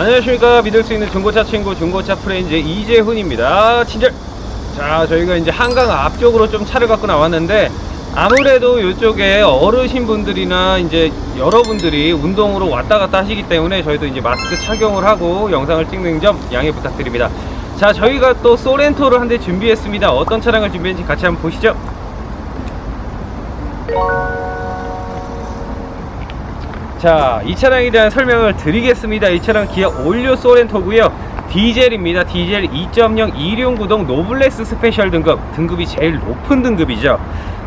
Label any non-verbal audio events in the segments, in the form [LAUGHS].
안녕하십니까. 믿을 수 있는 중고차 친구 중고차 프렌즈 이재훈입니다. 친절. 자 저희가 이제 한강 앞쪽으로 좀 차를 갖고 나왔는데 아무래도 이쪽에 어르신 분들이나 이제 여러분들이 운동으로 왔다 갔다 하시기 때문에 저희도 이제 마스크 착용을 하고 영상을 찍는 점 양해 부탁드립니다. 자 저희가 또 소렌토를 한 대 준비했습니다. 어떤 차량을 준비했는지 같이 한번 보시죠 자, 이 차량에 대한 설명을 드리겠습니다. 이 차량 기아 올류 소렌토고요. 디젤입니다. 디젤 2.0 2륜 구동 노블레스 스페셜 등급. 등급이 제일 높은 등급이죠.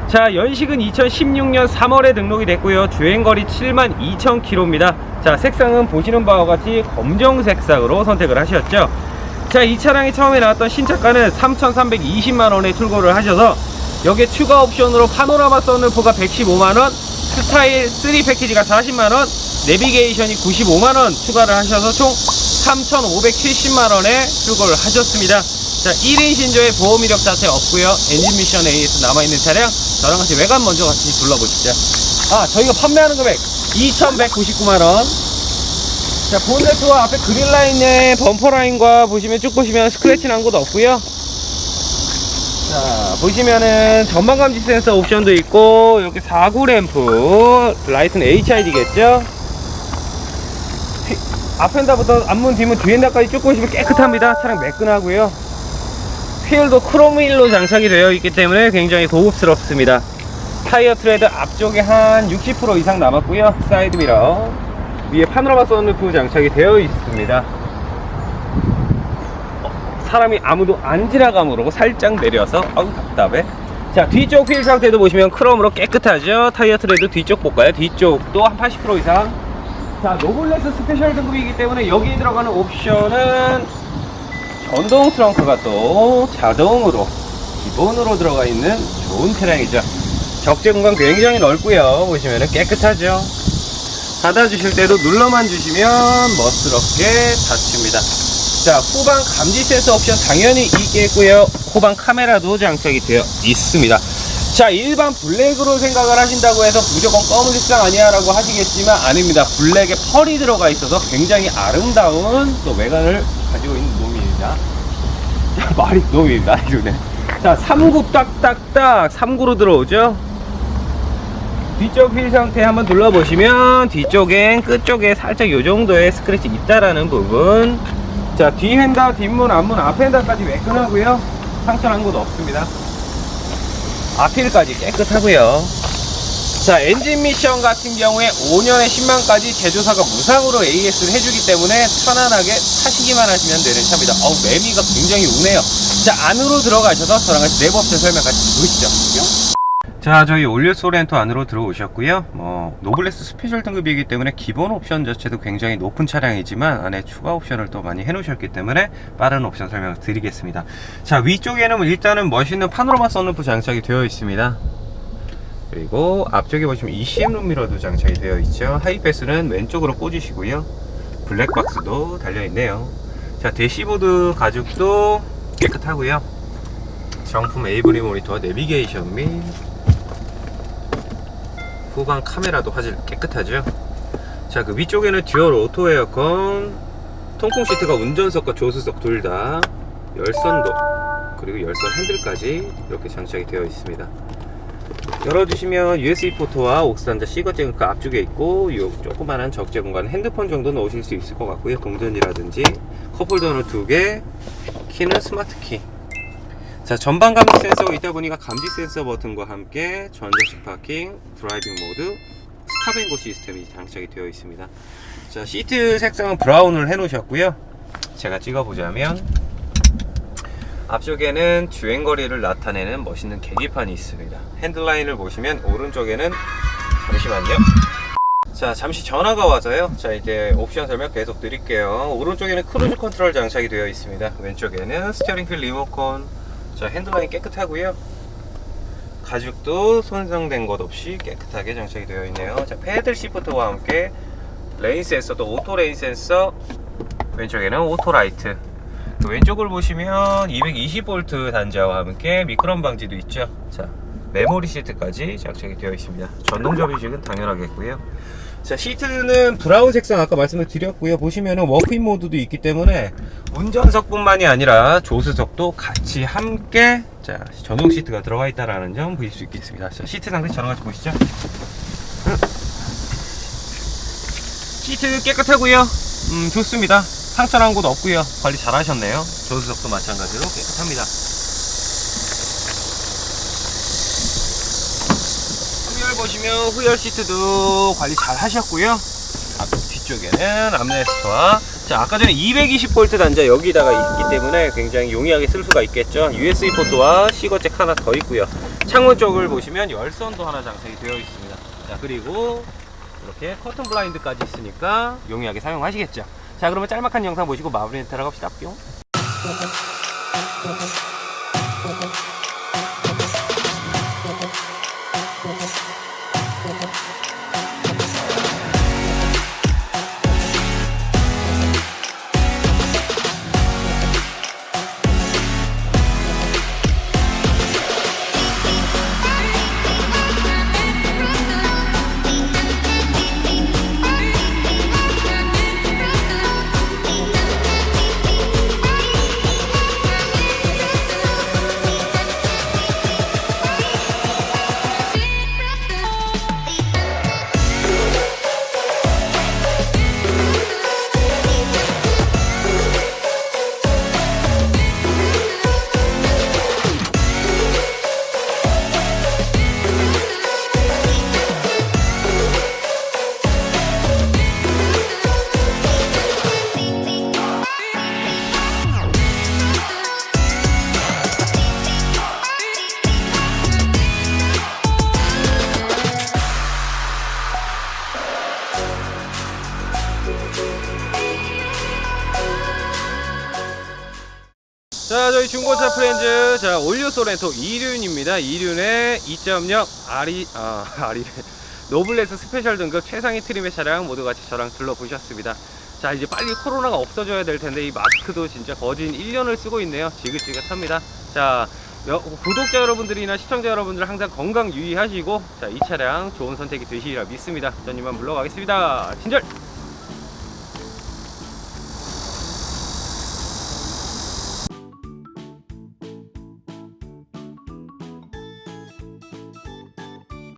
자, 연식은 2016년 3월에 등록이 됐고요. 주행거리 7만 2천 킬로입니다. 자, 색상은 보시는 바와 같이 검정 색상으로 선택을 하셨죠. 자, 이 차량이 처음에 나왔던 신차가는 3,320만 원에 출고를 하셔서 여기에 추가 옵션으로 파노라마 선루프가 115만 원, 스타일 3 패키지가 40만원, 내비게이션이 95만원 추가를 하셔서 총 3,570만원에 출고를 하셨습니다. 자, 1인 신조의 보호 이력 자체 없고요 엔진 미션 AS 남아있는 차량, 저랑 같이 외관 먼저 같이 둘러보시죠. 아, 저희가 판매하는 금액 2,199만원. 자, 본네트와 앞에 그릴라인의 범퍼라인과 보시면 쭉 보시면 스크래치 난곳 없고요 자 보시면은 전방감지 센서 옵션도 있고 이렇게 4구 램프 라이트는 HID겠죠? 앞엔다부터 앞문 뒷문 뒤엔다까지 쭉 보시면 깨끗합니다. 차량 매끈하고요. 휠도 크롬휠로 장착이 되어 있기 때문에 굉장히 고급스럽습니다. 타이어 트레드 앞쪽에 한 60% 이상 남았고요. 사이드 미러. 위에 파노라마 선루프 장착이 되어 있습니다 사람이 아무도 안 지나감으로 살짝 내려서 아우 답답해. 자 뒤쪽 휠 상태도 보시면 크롬으로 깨끗하죠? 타이어 트레드 뒤쪽 볼까요? 뒤쪽도 한 80% 이상. 자 노블레스 스페셜 등급이기 때문에 여기에 들어가는 옵션은 전동 트렁크가 또 자동으로 기본으로 들어가 있는 좋은 차량이죠. 적재 공간 굉장히 넓고요. 보시면 깨끗하죠? 닫아 주실 때도 눌러만 주시면 멋스럽게 닫힙니다 자 후방 감지 센서 옵션 당연히 있겠고요. 후방 카메라도 장착이 되어 있습니다. 자 일반 블랙으로 생각을 하신다고 해서 무조건 검은 색상 아니야 라고 하시겠지만 아닙니다. 블랙에 펄이 들어가 있어서 굉장히 아름다운 또 외관을 가지고 있는 놈입니다. [LAUGHS] 자 말이 놈입니다 이러네. 자 3구 딱딱딱 3구로 들어오죠? 뒤쪽 휠 상태 한번 둘러보시면 뒤쪽엔 끝쪽에 살짝 요 정도의 스크래치 있다라는 부분 자 뒤핸다 뒷문 앞문 앞핸다까지 매끈하고요? 상처 난 곳 없습니다. 앞휠까지 깨끗하고요. 자 엔진 미션 같은 경우에 5년에 10만까지 제조사가 무상으로 AS를 해주기 때문에 편안하게 타시기만 하시면 되는 차입니다. 어우 매미가 굉장히 우네요. 자 안으로 들어가셔서 저랑 같이 내부 옵션 설명 같이 보시죠 자 저희 올류 소렌토 안으로 들어오셨고요. 뭐 노블레스 스페셜 등급이기 때문에 기본 옵션 자체도 굉장히 높은 차량이지만 안에 추가 옵션을 또 많이 해놓으셨기 때문에 빠른 옵션 설명을 드리겠습니다. 자 위쪽에는 일단은 멋있는 파노라마 선루프 장착이 되어 있습니다. 그리고 앞쪽에 보시면 ECM 룸미러도 장착이 되어 있죠. 하이패스는 왼쪽으로 꽂으시고요. 블랙박스도 달려있네요. 자 대시보드 가죽도 깨끗하고요. 정품 에이브리 모니터와 내비게이션 및 후방 카메라도 화질 깨끗하죠? 자 그 위쪽에는 듀얼 오토 에어컨 통풍 시트가 운전석과 조수석 둘 다 열선도 그리고 열선 핸들까지 이렇게 장착이 되어 있습니다. 열어주시면 USB 포트와 옥스단자 C거 잭 그 앞쪽에 있고 이 조그만한 적재 공간 핸드폰 정도 넣으실 수 있을 것 같고요. 동전이라든지 컵홀더는 두개 키는 스마트 키 자 전방 감지 센서가 있다 보니까 감지 센서 버튼과 함께 전자식 파킹, 드라이빙 모드, 스탑앤고 시스템이 장착이 되어 있습니다. 자 시트 색상은 브라운을 해놓으셨고요. 제가 찍어보자면 앞쪽에는 주행거리를 나타내는 멋있는 계기판이 있습니다. 핸들라인을 보시면 오른쪽에는 잠시만요. 자 잠시 전화가 와서요. 자 이제 옵션 설명 계속 드릴게요. 오른쪽에는 크루즈 컨트롤 장착이 되어 있습니다. 왼쪽에는 스티어링 휠 리모컨 자 핸들라인 깨끗하고요. 가죽도 손상된 것 없이 깨끗하게 장착이 되어 있네요. 자 패들 시프트와 함께 레인 센서도 오토 레인 센서 왼쪽에는 오토 라이트. 또 왼쪽을 보시면 220V 단자와 함께 미끄럼 방지도 있죠. 자 메모리 시트까지 장착이 되어 있습니다. 전동 접이식은 당연하겠고요 자 시트는 브라운 색상 아까 말씀을 드렸고요. 보시면은 워크인 모드도 있기 때문에 운전석뿐만이 아니라 조수석도 같이 함께 자 전용 시트가 들어가 있다라는 점 보실 수 있겠습니다. 자 시트 상태 저랑 같이 보시죠. 시트 깨끗하고요. 음 좋습니다. 상처난 곳 없고요. 관리 잘 하셨네요. 조수석도 마찬가지로 깨끗합니다 후열 보시면 후열 시트도 관리 잘 하셨고요. 앞 뒤쪽에는 암레스트와 자 아까 전에 220V 단자 여기다가 있기 때문에 굉장히 용이하게 쓸 수가 있겠죠. USB 포트와 시거잭 하나 더 있고요. 창문 쪽을 보시면 열선도 하나 장착이 되어 있습니다. 자 그리고 이렇게 커튼 블라인드까지 있으니까 용이하게 사용하시겠죠. 자 그러면 짤막한 영상 보시고 마무리 하러 갑시다. 뿅. 저희 중고차 프렌즈 자 올류 소렌토 2륜입니다. 2륜의 2.0 아리 아 [LAUGHS] 아리 노블레스 스페셜 등급 최상위 트림의 차량 모두 같이 저랑 둘러보셨습니다. 자 이제 빨리 코로나가 없어져야 될 텐데 이 마스크도 진짜 거진 1년을 쓰고 있네요. 지긋지긋합니다. 자 여- 구독자 여러분들이나 시청자 여러분들 항상 건강 유의하시고 자 이 차량 좋은 선택이 되시리라 믿습니다. 저님만 물러가겠습니다. 친절